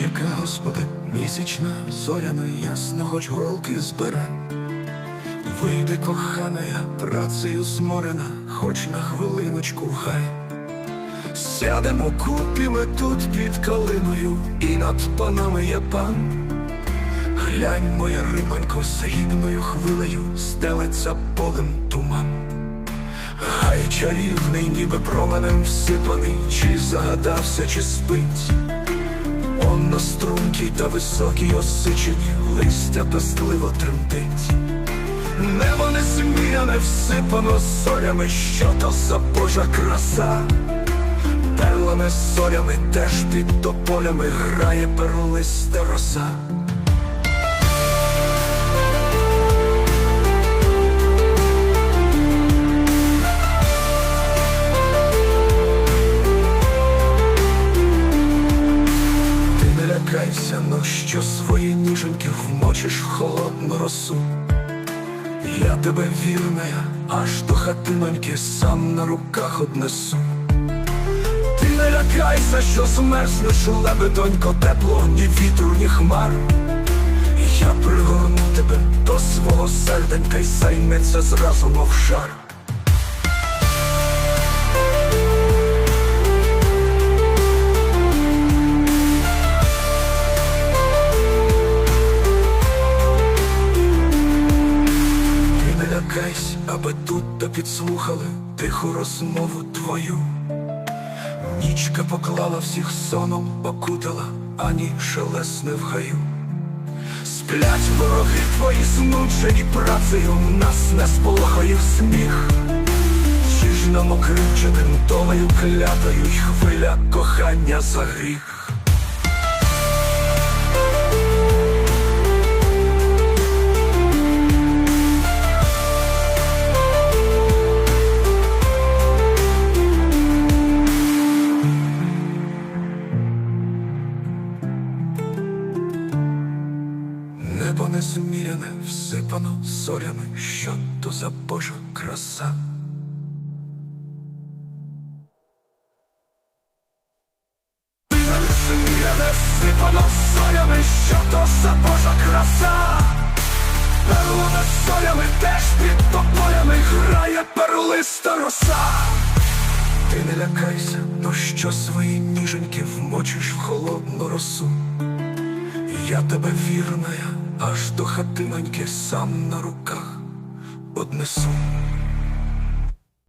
яка, Господи, місячна, зоряна, ясна, хоч голки збере. Вийди, кохана, працею зморена, хоч на хвилиночку хай. Сядемо купі ми тут під калиною, і над панами є пан. Глянь, моя рибонько, срібною хвилею стелиться полем туман. Хай чарівний, ніби променем всипаний, чи загадався, чи спить. Он на стрункій та високій осичить, листя пестливо тремтить. Небо не сміяне, всипано солями, що то за божа краса. Перлами солями теж під тополями грає перлиста роса. Що свої ніженьки вмочиш холодну росу. Я тебе вірна, аж до хатиноньки сам на руках однесу. Ти не лякайся, що змерзнеш, лебедонько, тепло, ні вітру, ні хмар. Я пригорну тебе до свого серденька й займеться зразу, мов шар. Аби тут та підслухали тиху розмову твою. Нічка поклала всіх соном, окутала, ані шелесне в гаю. Сплять вороги твої знуджені працею, нас не сполохає сміх. Чи ж нам окривченим долею клятою й хвиля кохання за гріх? Незміряне, всипано зорями, що то за Божа краса. Незміряне, всипано зорями, що то за Божа краса. Перлами солями теж під тополями грає перлиста роса. Ти не лякайся, но що свої ніженьки вмочиш в холодну росу. Я тебе вірная, аж до хатиноньки сам на руках однесу.